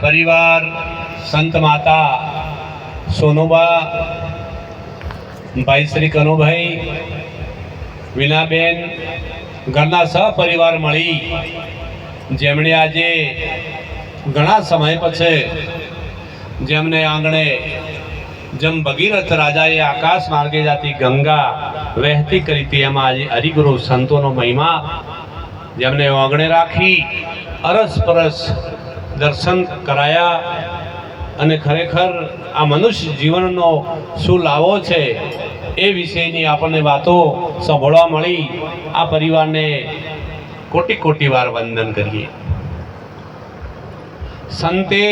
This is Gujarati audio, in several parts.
પરિવાર, સંત માતા, સોનુબા, ભાઈ શ્રી કનુભાઈ, વિનાબેન, ઘરના સહપરિવાર મળી, જેમણે આજે ઘણા સમય પછી જેમને આંગણે જેમ ભગીરથ રાજાએ આકાશ માર્ગે જાતી ગંગા વહેતી કરી હતી, એમાં આજે હરિગુરુ સંતોનો મહિમા, જેમને આંગણે રાખી અરસ પરસ દર્શન કરાયા અને ખરેખર આ મનુષ્ય જીવનનો શું લાવો છે એ વિશેની આપણને વાતો સાંભળવા મળી. આ પરિવારને કોટી કોટી વાર વંદન કરીએ. સંતે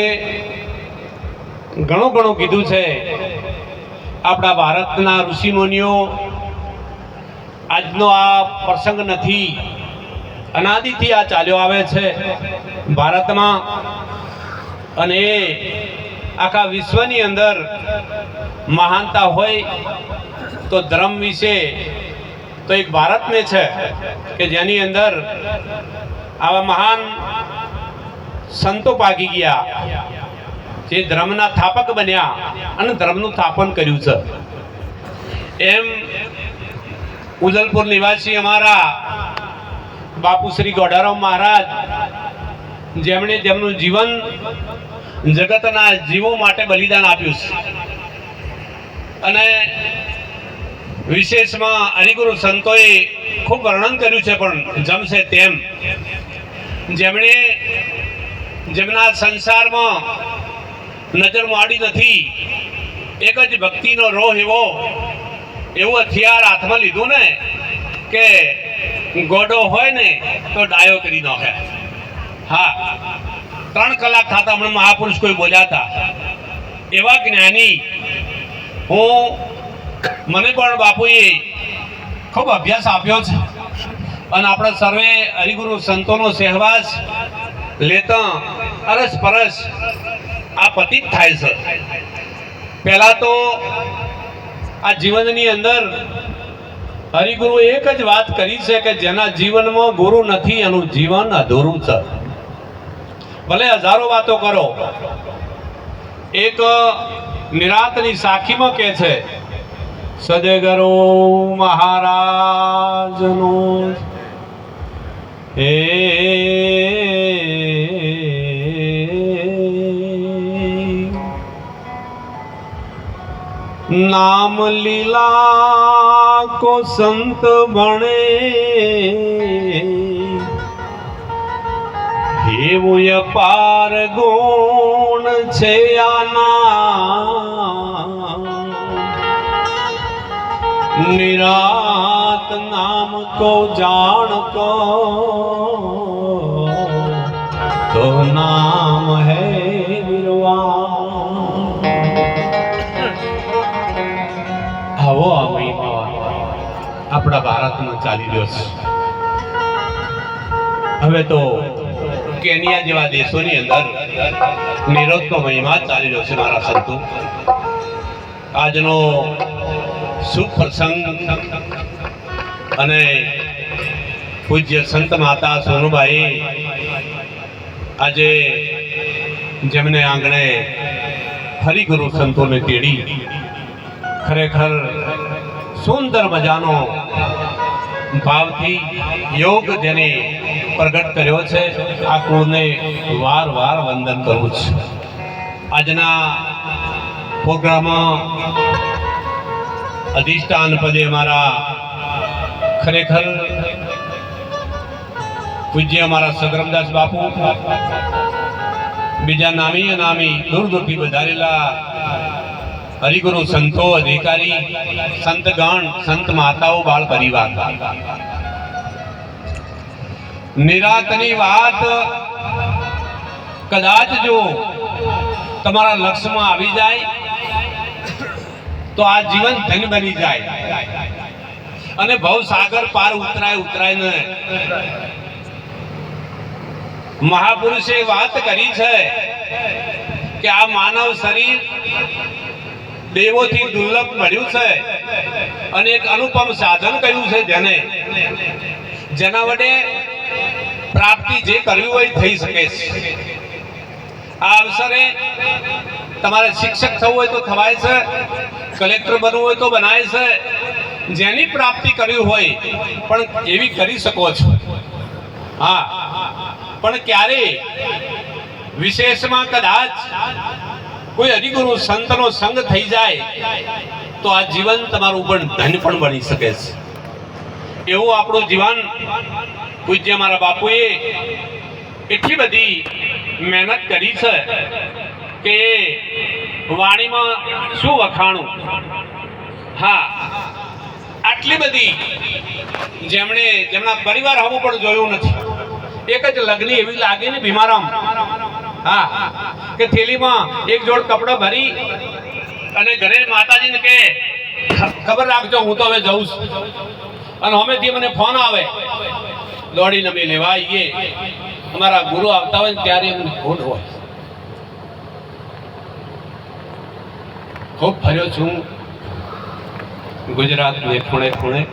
ઘણું ઘણું કીધું છે. આપણા ભારતના ઋષિમુનિઓ આજનો આ પ્રસંગ નથી. અનાદિથી આ ચાલ્યો આવે છે. ભારતમાં અને આખા વિશ્વની અંદર મહાનતા હોય તો ધર્મ વિશે તો એક ભારતને છે કે જેની અંદર આવા મહાન સંતો પાકી ગયા, જે ધર્મના સ્થાપક બન્યા અને ધર્મનું સ્થાપન કર્યું છે. એમ ઉજલપુર નિવાસી અમારા બાપુ શ્રી ગોડારામ મહારાજ, જેમણે તેમનું જીવન જગતના જીવો માટે બલિદાન આપ્યું છે. અને વિશેષમાં હરિગુરુ સંતોએ ખૂબ વર્ણન કર્યું છે, પણ જમશે તેમ. જેમણે જેમના સંસારમાં નજર માડી નથી, એક જ ભક્તિનો રોહ એવો, એવું હથિયાર હાથમાં લીધું ને કે ગોડો હોય ને તો ડાયો કરી નાખે. હા. ત્રણ કલાક થતા હમણાં મહાપુરુષ કોઈ બોલ્યા એવા જ્ઞાની હું, મને પણ બાપુએ ખૂબ અભ્યાસ આપ્યો છે. અને આપણે સર્વે હરિગુરુ સંતોનો સહેવાસ લેતા અરસ પરસ આ પતિત થાય છે. પહેલાં તો આ જીવનની અંદર હરિગુરુ એક જ વાત કરી છે કે જેના જીવનમાં ગુરુ નથી, એનું જીવન અધૂરું છે. ભલે હજારો વાતો કરો. એક નિરાતની સાખીમાં કે છે, સદગરો મહારાજનો. એ નામ લીલા કો સંત બણે. એવું અપાર ગુણ છે આના. નિરાત નામ કો જાણતો તો નામ આપણા ભારતમાં ચાલી રહ્યો છે. હવે તો કેનિયા જેવા દેશોની અંદર નિરોધનો મહિમા ચાલી રહ્યો છે મારા સંતો. આજનો શુભ પ્રસંગ અને પૂજ્ય સંત માતા સોનુભાઈ આજે જેમને આંગણે હરિગુરુ સંતોને તેડી, ખરેખર સુંદર મજાનો ભાવથી યોગ જેને પ્રગટ કર્યો છે, આ કુળને વાર વાર વંદન કરવું છે. આજના પ્રોગ્રામ અધિષ્ઠાન પદે અમારા ખરેખર પૂજ્ય અમારા સગરમદાસ બાપુ, બીજા નામી અનામી દૂર દૂરથી વધારેલા હરિગુરુ સંતો અધિકારી સંતગણ સંત માતાઓ, બાળ પરિવાર. નિરાતની વાત કદાચ જો તમારા લક્ષ્યમાં આવી જાય, તો આ જીવન ધન બની જાય. અને ભવ સાગર પાર ઉતરાય ઉતરાય ને. મહાપુરુષે વાત કરી છે કે આ માનવ શરીર દેવોથી દુર્લભ મળ્યું છે. અને એક અનુપમ સાધન કહ્યું છે જેને. જેના વડે પ્રાપ્તિ જે કરવી હોય થઈ શકે છે. આ અવસરે તમારે શિક્ષક થવું હોય તો થવાય છે, કલેક્ટર બનવું હોય તો બનાય છે, જેની પ્રાપ્તિ કરવી હોય પણ એવી કરી શકો છો. હા, પણ ક્યારે? વિશેષમાં કદાચ કોઈ હરિગુરુ સંતનો સંગ થઈ જાય, તો આ જીવન તમારું પણ ધન પણ બની શકે છે. એવું આપણું જીવન પૂજ્ય મારા બાપુએ એટલી બધી મહેનત કરી છે કે વાણીમાં શું વખાણું? હા, આટલી બધી જેમણે, જેમના પરિવાર હવું પણ જોયું નથી. એક જ લગ્ન એવી લાગે ને ભીમારામ. હા. કે થેલીમાં એક જોડ કપડા ભરી અને ઘરે માતાજીને કે ખબર રાખજો, હું તો હવે જઉં છું. અને હમેથી મને ફોન આવે દોડીને અમે લેવા આવીએ અમારા ગુરુ આવતા હોય ને ત્યારે એમને ખોટ હોય. ખૂબ ફર્યો છું. ગુજરાતને ખૂણે ખૂણે.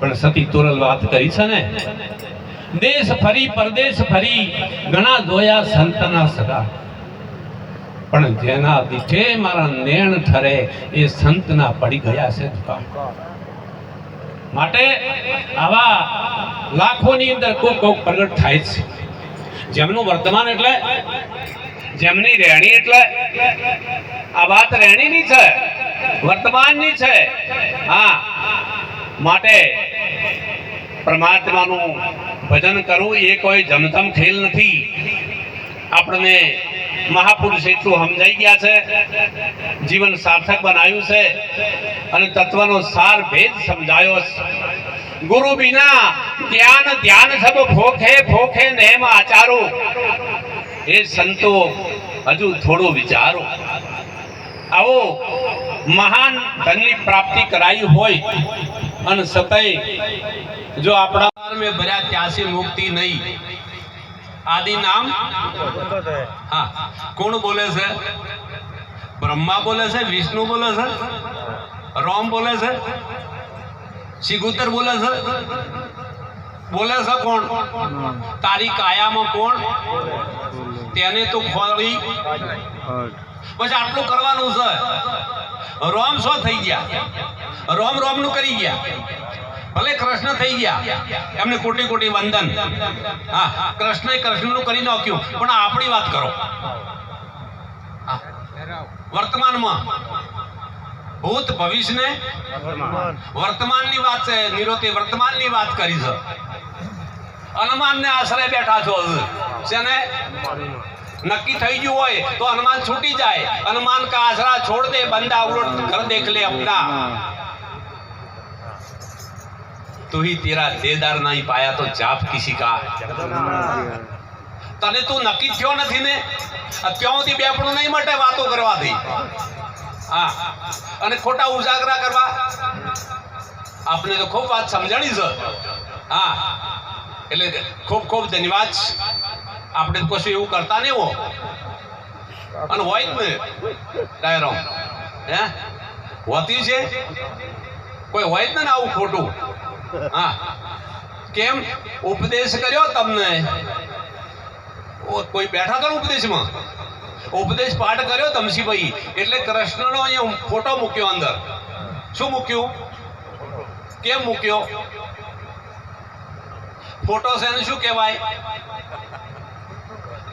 પણ સતી તોરલ વાત કરી છે ને? દેશ ફરી, પરદેશ ફરી, ઘણા જોયા સંતના સગા. પણ જેના દીઠે મારા નેણ ઠરે, એ સંતના પડી ગયા છે માટે આવા લાખોની અંદર કોક કોક પ્રગટ થાય છે. જેમનું વર્તમાન એટલે, જેમની રહેણી એટલે, આ વાત રહેણીની છે, વર્તમાનની છે. હા, માટે પરમાત્માનું ભજન કરવું એ કોઈ જમધમ ખેલ નથી. આપણને મહાપુરુષ એટલું સમજાઈ ગયા છે. જીવન સાર્થક બનાવ્યું છે અને તત્વનો સાર ભેદ સમજાયો ગુરુ વિના ધ્યાન ધ્યાન સબ ફોખે ફોખે નેમ આચારો. એ સંતો હજુ થોડો વિચારો. આવો મહાન ધનની પ્રાપ્તિ કરાઈ હોય અને સતય જો આપણા મેં ભર્યા ત્યાંસી મુક્તિ નહીં. આદિ નામ? હા. કોણ બોલે છે? બ્રહ્મા બોલે છે? વિષ્ણુ બોલે છે? રોમ બોલે છે? શિગુતર બોલે છે? બોલે છે કોણ? તારી કાયામાં કોણ? તેને તો ખોળી. પછી આટલું કરવાનું છે. રોમ શું થઈ ગયા? રોમ રોમનું કરી ગયા. ભલે કૃષ્ણ થઈ ગયા. એમને કોટી કોટી વંદન. હા, કૃષ્ણએ કૃષ્ણનું કરી નાખ્યું. પણ આપણી વાત કરો. વર્તમાનમાં ભૂત ભવિષ્યને વર્તમાનની વાત છે, નિરોતે વર્તમાનની વાત કરી છે. અનુમાનને આશરે બેઠા છો છે શેને? નક્કી થઈ ગયું હોય તો હનુમાન છૂટી જાય. હનુમાન કા આશરા છોડ દે, બંદા ઉલટ ઘર દેખ લે અપના. તું ही तेरा देदार नहीं पाया तो जाप किसी का તને તું નક્કી થયો નથી ને અત્યારથી બેપણું નહીં માટે વાતો કરવાથી હા અને ખોટા ઉજાગરા કરવા આપણે તો ખૂબ વાત સમજણી છે હા એટલે ખૂબ ખૂબ ધન્યવાદ આપણે તો કશું એવું કરતા નહીં હો અને હોય જ ને ડાયરો હે હોતી છે કોઈ હોય જ ને આવું ખોટું હા. કેમ? ઉપદેશ કર્યો તમને? કોઈ બેઠા તો ઉપદેશમાં? ઉપદેશ પાઠ કર્યો તમસીભાઈ? એટલે કૃષ્ણનો અહીંયા ફોટો મૂક્યો અંદર. શું મૂક્યું? કેમ મૂક્યો? ફોટો સેન શું કહેવાય?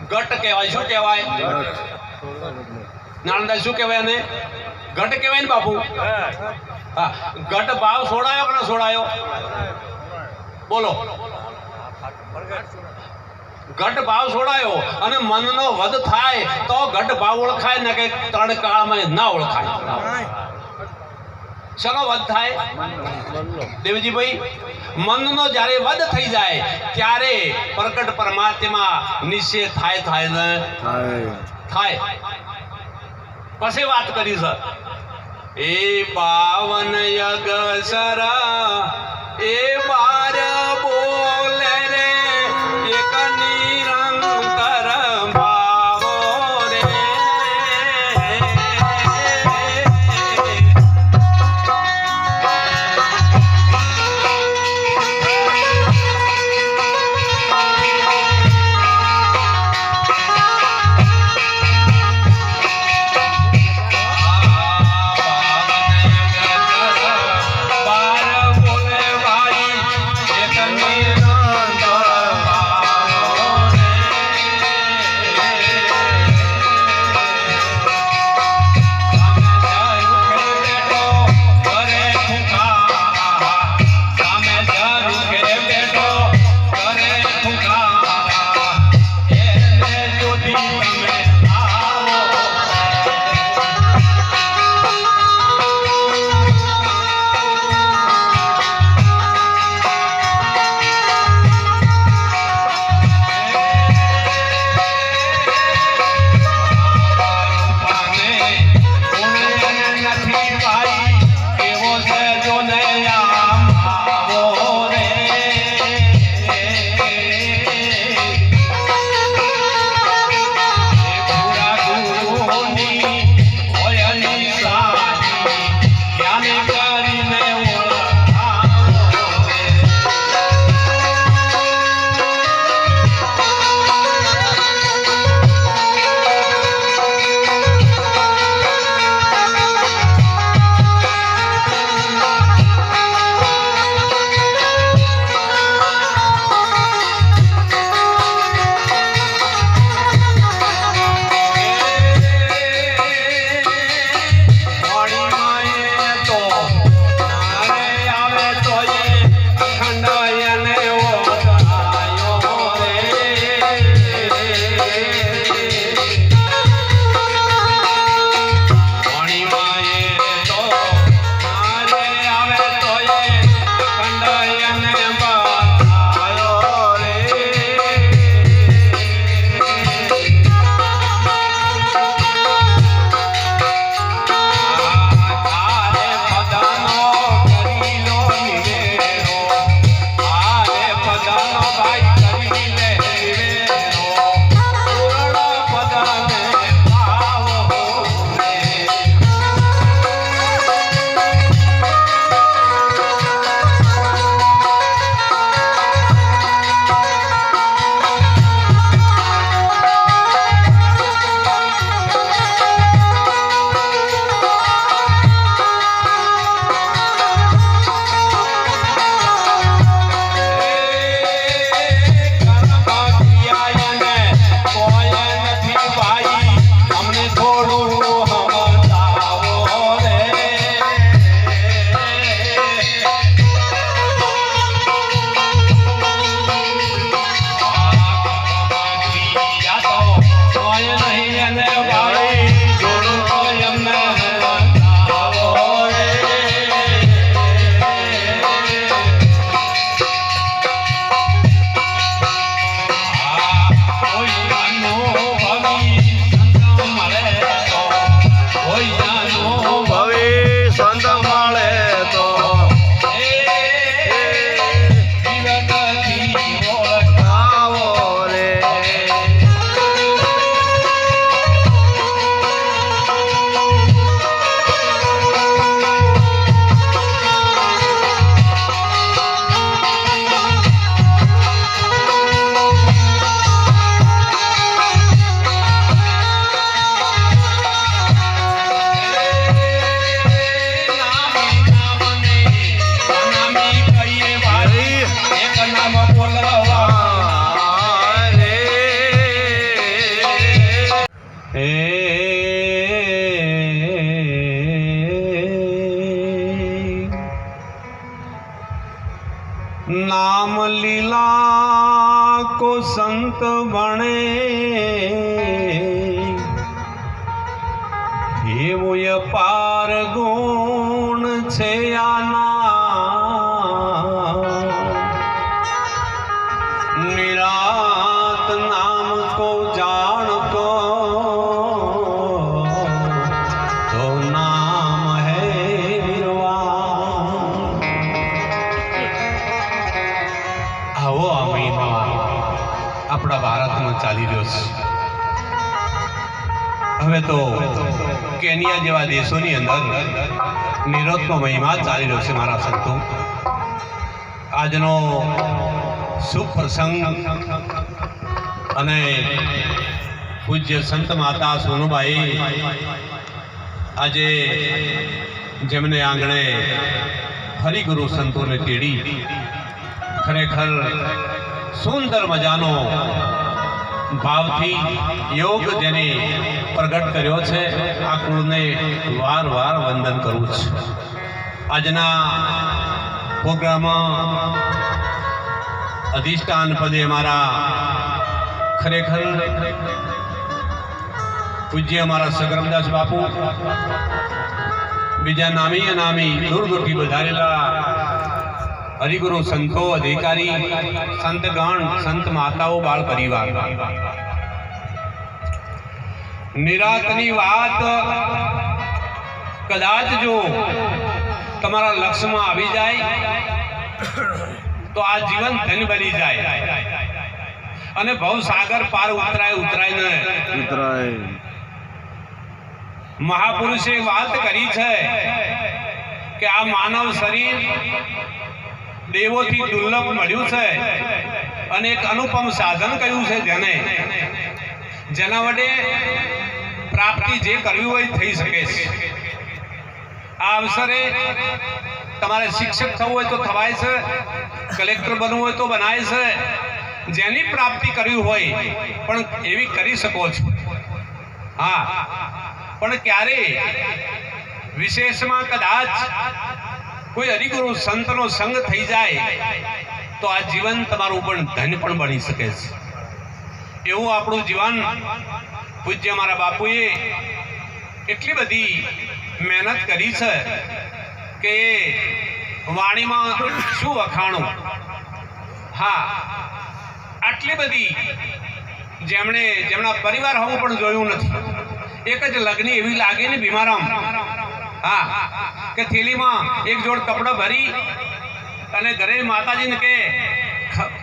ગટ કહેવાય. શું કહેવાય? નાનંદા શું કહેવાય એને? ગટ કહેવાય ને બાપુ? હા ગટ ભાવ છોડાયો કે ના છોડાયો બોલો. ઘટ ભાવ છોડાયો અને મનનો વધ થાય તો ઘટ ભાવ ઓળખાય ને કે ત્રણ કાળમાં ના ઓળખાય. શનો વધ થાય? દેવજીભાઈ મનનો જ્યારે વધ થઈ જાય ત્યારે પ્રકટ પરમાત્મા નિશ્ચય થાય થાય ને? થાય. પછી વાત કરી સર એ પાવન યગસરા એ બાર બોલે રે એક છે આના. નિરાત નામ કો જાણ કો તો નામ હે આવો આ મહિમા આપણા ભારતમાં ચાલી રહ્યો છે. હવે તો કેનિયા જેવા દેશોની અંદર નિરોધનો મહિમા ચાલી રહ્યો છે મારા સંતો. આજનો શુભ પ્રસંગ અને પૂજ્ય સંત માતા સોનુબાઈ આજે જેમને આંગણે હરિગુરુ સંતોને તેડી, ખરેખર સુંદર મજાનો ભાવથી યોગ જેને પ્રગટ કર્યો છે, આ કુળને વાર વાર વંદન કરવું છે. આજના પ્રોગ્રામમાં અધિષ્ઠાન પદે અમારા ખરેખર પૂજ્ય અમારા સગરમદાસ બાપુ, બીજા નામી અનામી દૂર દૂરથી વધારેલા હરિગુરુ સંતો અધિકારી સંતગણ સંત માતાઓ બાળ પરિવાર. નિરાતની વાત કદાચ જો તમારા લક્ષ્યમાં આવી જાય તો આ જીવન ધન બની જાય. અને ભવસાગર પાર ઉતરાય ઉતરાય ને. મહાપુરુષે વાત કરી છે કે આ માનવ શરીર દેવોથી દુર્લભ મળ્યું છે. અને એક અનુપમ સાધન કહ્યું છે જેને. જેના વડે પ્રાપ્તિ જે કરવી હોય થઈ શકે છે. આ અવસરે તમારે શિક્ષક થવું હોય તો થવાય છે, કલેક્ટર બનવું હોય તો બનાય છે. જેની પ્રાપ્તિ કરવી હોય પણ એવી કરી શકો છો. હા, પણ ક્યારે? વિશેષમાં કદાચ કોઈ હરિગુરુ સંતનો સંગ થઈ જાય, તો આ જીવન તમારું પણ ધન પણ બની શકે છે. એવું આપણું જીવન પૂજ્ય મારા બાપુએ એટલી બધી મહેનત કરી છે કે વાણીમાં શું વખાણું? હા, આટલી બધી જેમણે, જેમના પરિવાર હોવું પણ જોયું નથી. એક જ લગ્ન એવી લાગે ને બીમારામ. હા, કે થેલીમાં એક જોડ કપડાં ભરી અને ઘરે માતાજીને કે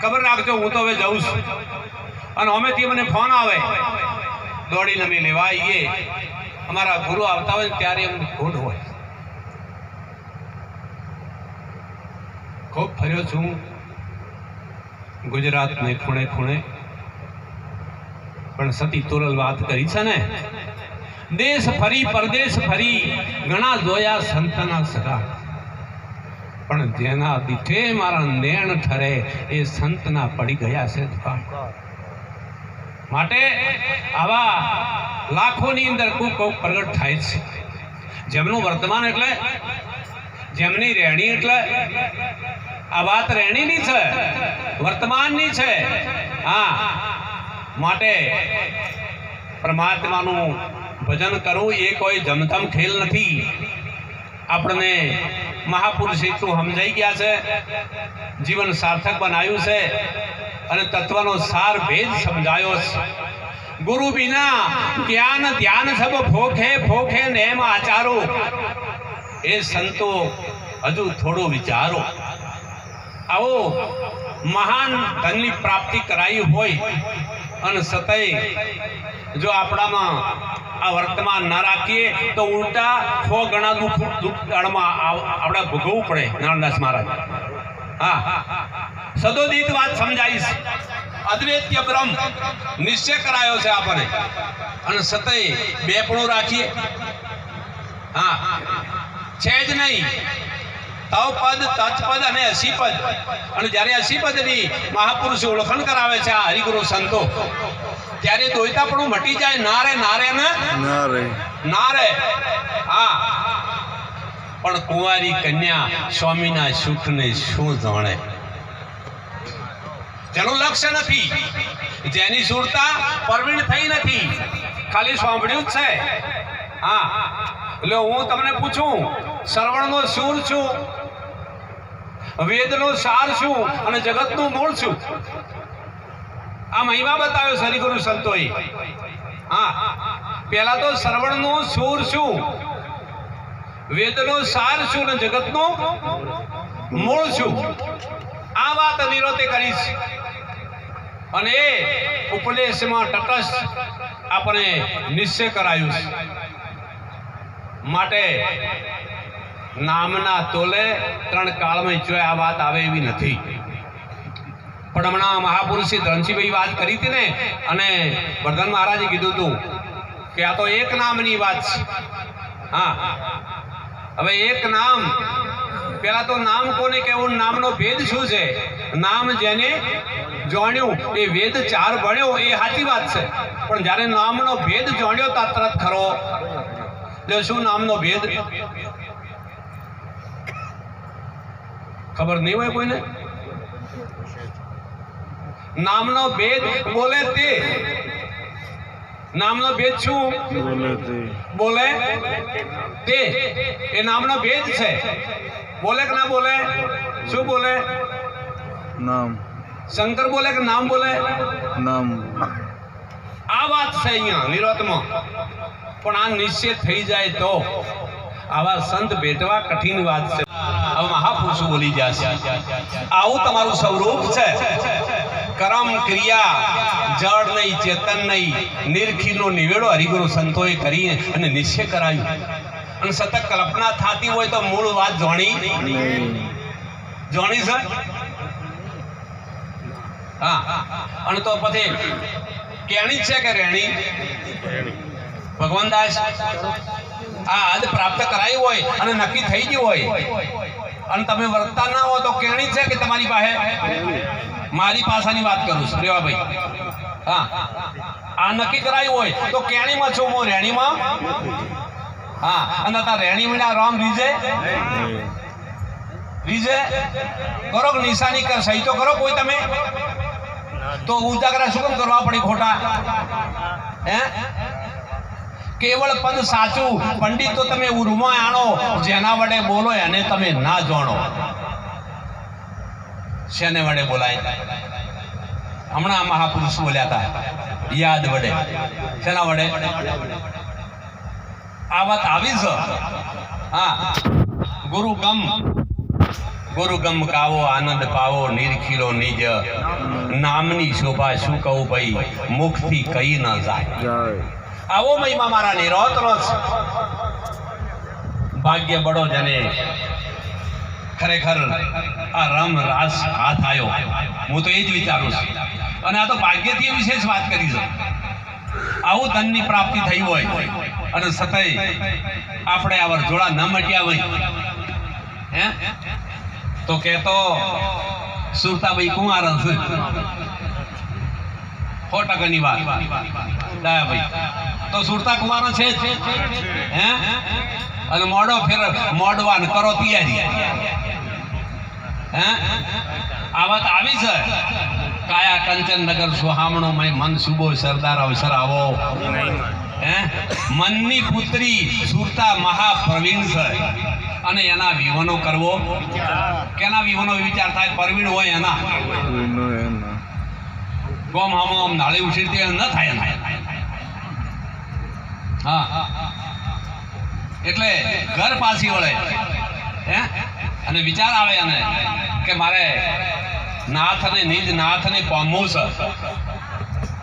ખબર રાખજો, હું તો હવે જઉં છું. અને અમેથી મને ફોન આવે, દોડીને અમે લેવા આવીએ. અમારા ગુરુ આવતા હોય ત્યારે એમ ખોટ હોય. ખૂબ ફર્યો છું ગુજરાતને ખૂણે ખૂણે. પણ સતી તોરલ વાત કરી છે ને દેશ ફરી, પરદેશ ફરી, ઘણા જોયા સંતના સગા. પણ જેના દીઠે મારા નેણ ઠરે, એ સંતના પડી ગયા છે દુકાન. માટે આવા લાખોની અંદર કોક કોક પ્રગટ થાય છે. જેમનું વર્તમાન એટલે, જેમની રહેણી એટલે, આ વાત રહેણીની છે, વર્તમાનની છે. હા, માટે પરમાત્માનું ભજન કરવું એ કોઈ જમધમ ખેલ નથી. આપણને મહાપુરુષ એટલું સમજાઈ ગયા છે. જીવન સાર્થક બનાવ્યું છે અને તત્વનો સાર ભેદ સમજાયો છે. ગુરુ વિના જ્ઞાન ધ્યાન સબ ફોખે ફોખે નેમ આચારો. એ સંતો હજુ થોડો વિચારો. આવો મહાન ધનની પ્રાપ્તિ કરાવી હોય અને સતય જો આપણામાં આ વર્તમાન ના રાખીએ, તો ઉલટા સો ગણા દુઃખ દુઃખ દાડમાં આપણે ભોગવવું પડે નાનદાસ મહારાજ. હા. સદોદિત વાત સમજાવીશ અદ્વૈત્ય બ્રહ્મ નિશ્ચય કરાયો છે આપણે અને સતય બેપણું રાખીએ. હા. છે જ નહીં. તવ તત્પદ અને અસીપદ. અને જ્યારે અસી પદની મહાપુરુષ ઓળખણ કરાવે છે આ હરિગુરુ સંતો ત્યારે દોયતાપણું મટી જાય ના રે ના રે ને? ના રે. ના રે. હા. પણ કુંવારી કન્યા સ્વામીના સુખને શું જાણે? જેનું લક્ષ્ય નથી. જેની સુરતા પરવીણ થઈ નથી. ખાલી સાંભળ્યું જ છે. હા. એટલે હું તમને પૂછું શ્રવણનો સૂર છું, વેદનો સાર છું અને જગતનું મૂળ છું. આ મહિમા બતાવ્યો શરીગુરુ સંતોએ. હા, પહેલા તો શ્રવણનો સૂર છું, વેદનો સાર છું અને જગતનું મૂળ છું. આ વાત નિરોતે કરીશ. અને એ ઉપદેશમાં તટસ્થ આપણે નિશ્ચય કરાયું છે. માટે નામના તોલે ત્રણ કાળમાં જોય આ વાત આવે એવી નથી. પણ હમણાં મહાપુરુષ શ્રી ધનસિંહભાઈ વાત કરી હતી ને, અને વર્ધન મહારાજે કીધું હતું કે આ તો એક નામની વાત છે. હા. હવે એક નામ, પેલા તો નામ કોને કેવું નામનો ભેદ શું છે? નામ જેને જોણ્યું, એ વેદ ચાર ભણ્યો, એ સાચી વાત છે. પણ જ્યારે નામનો ભેદ જોણ્યો, તા તરત ખરો. એટલે શું નામનો ભેદ? ખબર નહીં હોય કોઈને? નામનો ભેદ બોલે તે. નામનો ભેદ શું? બોલે તે. એ નામનો ભેદ છે. બોલે કે ના બોલે? શું બોલે? નામ. શંકર બોલે કે નામ બોલે? નામ. આ વાત છે અહીંયા નિરોધમાં. પણ આ નિશ્ચય થઈ જાય તો. આવા સંત ભેટવા કઠિન વાત છે. મહાપુરુષો બોલી જશે આવું તમારું સ્વરૂપ છે. કરમ ક્રિયા, જળ નહીં, ચેતન નહીં, નિરખીનો નિવેડો હરિગુરુ સંતોએ કરી અને નિશ્ચય કરાયું. અને સતત કલ્પના થતી હોય તો મૂળ વાત જાણી? જાણી છે? હા. અને તો પછી કેણી છે કે રેણી? ભગવાન દાસ? આ હદ પ્રાપ્ત કરાયું હોય અને નક્કી થઈ ગયું હોય. અને તમે વર્તતા ના હો તો કેણી છે કે તમારી પાસે? મારી પાસાની વાત કરું છું. રેવાભાઈ હા. આ નક્કી કરાયું હોય તો કેણીમાં છું હું, રેણીમાં. હા. અને તા રેણી મીણા રામ રીજે. રીજે. કરો નિશાની કર, સહી તો કરો કોઈ તમે. તો ઉજાગરા શું કેમ કરવા પડી ખોટા? હે? કેવળ પદ સાચું. પંડિત તમે ઉર્મા આણો, જેના વડે બોલો એને તમે ના જાણો. શેને વડે બોલાય? હમણાં મહાપુરુષ બોલ્યા હતા, યાદ વડે. શેના વડે? આ વાત આવી છે? હા. ગુરુ ગમ ગુરુ ગમ કાવો આનંદ પાવો, નિરખીલો નિજ. નામની શોભા શું કહું ભાઈ? મુખથી કહી ન જાય. આવો મહિમા મારા નિરોતનો ભાગ્ય બડો જને ખરેખર આ રમ રાસ હાથ આવ્યો હું તો એ જ વિચારું છું. અને આ તો ભાગ્યથી વિશેષ વાત કરી છે. આવું ધનની પ્રાપ્તિ થઈ હોય અને સતય આપણે આ વરજોડા ન મટ્યા હોય. હે? તો કહેતો, સુરતાભાઈ કુમાર હશે સો ટકાની વાત. ડાયાભાઈ તો સુરતા કુમારો છે હે? અને મોડો ફેર મોડવાન કરો તૈયારી. હે? આ વાત આવી છે? કાયા કંચનનગર સુહામણો મય મન સુબો સરદાર અવસર આવો. હે? મનની પુત્રી સુરતા મહાપ્રવીણ છે. અને એના વિવનો કરવો. કેના વિવનો વિચાર થાય? પ્રવીણ હોય એના. ગોમ હામો આમ નાળી ઉછીરતી ન થાય એના. હા. એટલે ઘર પાછી વળે. હે? અને વિચાર આવે એને કે મારે નાથ અને નિજ નાથને પામવું છે.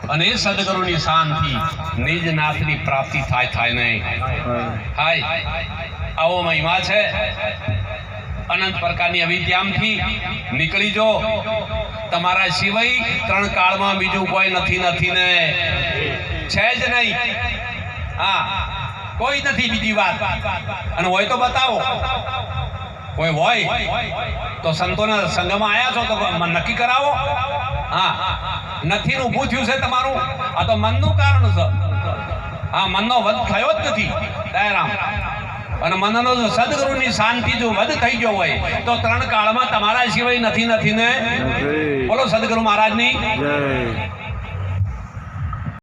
અને એ સદગુરુની શાંતિ નિજ નાથની પ્રાપ્તિ થાય થાય નહીં. હાય. આવો મહિમા છે. અનંત પ્રકારની અવિદ્યામથી નીકળી જો. તમારા સિવાય ત્રણ કાળમાં બીજું કોઈ નથી નથી ને. છે જ નહીં. હા કોઈ નથી બીજી વાત. અને હોય તો બતાવો. કોઈ હોય તો સંતોના સંઘમાં આવ્યા છો તો નક્કી કરાવો. હા નથી ઊભું થયું છે તમારું. આ તો મનનું કારણ છે. હા મનનો વધ થયો જ નથી. દયારામ. અને મનનો જો સદગુરુની શાંતિ જો વધ થઈ ગયો હોય તો ત્રણ કાળમાં તમારા સિવાય નથી નથી ને? બોલો સદગુરુ મહારાજની. જય.